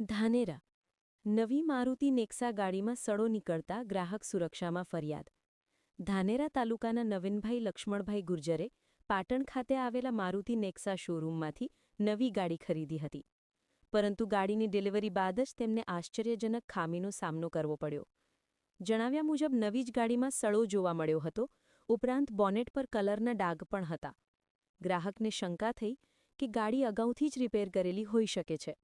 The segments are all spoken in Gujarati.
ધાનેરા. નવી મારુતિ નેક્સા ગાડીમાં સડો નીકળતા ગ્રાહક સુરક્ષામાં ફરિયાદ. ધાનેરા તાલુકાના નવીનભાઈ લક્ષ્મણભાઈ ગુર્જરે પાટણ ખાતે આવેલા મારુતિ નેક્સા શોરૂમમાંથી નવી ગાડી ખરીદી હતી. પરંતુ ગાડીની ડિલિવરી બાદ જ તેમને આશ્ચર્યજનક ખામીનો સામનો કરવો પડ્યો. જણાવ્યા મુજબ, નવી જ ગાડીમાં સડો જોવા મળ્યો હતો. ઉપરાંત બોનેટ પર કલરના ડાઘ પણ હતા. ગ્રાહકને શંકા થઈ કે ગાડી અગાઉથી જ રિપેર કરેલી હોઈ શકે છે.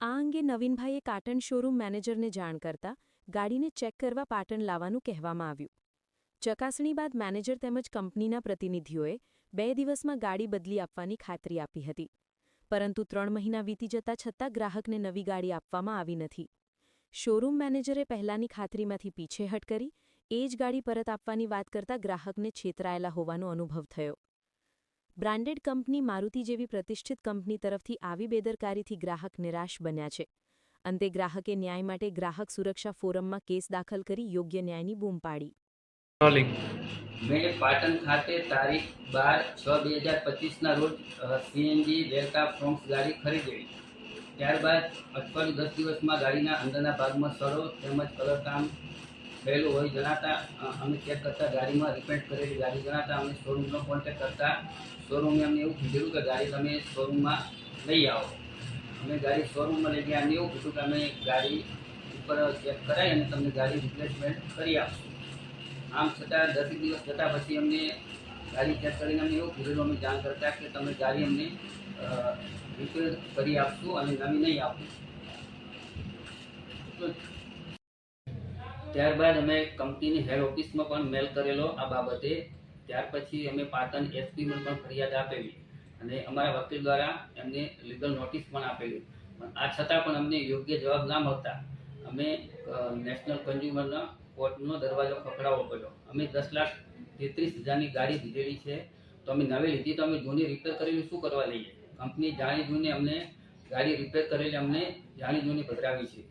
આ અંગે નવીનભાઈએ કાટન શોરૂમ મેનેજરને જાણ કરતા ગાડીને ચેક કરવા પાટણ લાવવાનું કહેવામાં આવ્યું. ચકાસણી બાદ મેનેજર તેમજ કંપનીના પ્રતિનિધિઓએ બે દિવસમાં ગાડી બદલી આપવાની ખાતરી આપી હતી. પરંતુ ત્રણ મહિના વીતી જતા છતાં ગ્રાહકને નવી ગાડી આપવામાં આવી નથી. શોરૂમ મેનેજરે પહેલાની ખાતરીમાંથી પીછેહટ કરી, એ જ ગાડી પરત આપવાની વાત કરતા ગ્રાહકને છેતરાયેલા હોવાનો અનુભવ થયો. બ્રાન્ડેડ કંપની મારુતિ જેવી પ્રતિષ્ઠિત કંપની તરફથી આવી બેદરકારીથી ગ્રાહક નિરાશ બન્યા છે. અંતે ગ્રાહકે ન્યાય માટે ગ્રાહક સુરક્ષા ફોરમમાં કેસ દાખલ કરી યોગ્ય ન્યાયની બૂમ પાડી. મેં પાટણ ખાતે તારીખ બાર છ બે હજાર પચીસના રોજ સીએનજી ડેલ્ટા ફ્રોન્ક્સ ગાડી ખરીદેલી. ત્યારબાદ અઠવાડિયું દસ દિવસમાં ગાડીના અંદરના ભાગમાં સડો તેમજ કલર કામ થયેલું હોય જણાતા અમે ચેક કરતા, ગાડીમાં રિપેર કરેલી ગાડી જણાતા, અમે શોરૂમનો કોન્ટેક્ટ કરતા. શોરૂમે અમને એવું કીધેલું કે ગાડી તમે શોરૂમમાં લઈ આવો. અમે ગાડી શોરૂમમાં લઈ ગયા અમને એવું કીધું કે અમે ગાડી ઉપર ચેક કરાવી અને તમને ગાડી રિપ્લેસમેન્ટ કરી આપશું. આમ છતાં દસેક દિવસ જતાં પછી અમને ગાડી ચેક કરીને અમને એવું કીધેલું, અમે જાણ કરતા કે તમે ગાડી અમને રિપેર કરી આપશું અને નવી નહીં આપશું. તો ત્યારબાદ અમે કંપનીની હેડ ઓફિસમાં પણ મેલ કરેલો આ બાબતે. ત્યાર પછી અમે પાટણ એસપીમાં પણ ફરિયાદ આપેલી અને અમારા વકીલ દ્વારા એમને લીગલ નોટિસ પણ આપેલી. પણ આ છતાં પણ અમને યોગ્ય જવાબ ના મળતા અમે નેશનલ કન્ઝ્યુમરના કોર્ટનો દરવાજો ખખડાવવો પડ્યો. અમે દસ લાખ તેત્રીસ હજારની ગાડી લીધેલી છે. તો અમે નવી લીધી તો અમે જૂની રિપેર કરેલી શું કરવા લઈએ? કંપની જાણી જોઈને અમને ગાડી રિપેર કરેલી અમને જાણી જોઈને પધરાવી છે.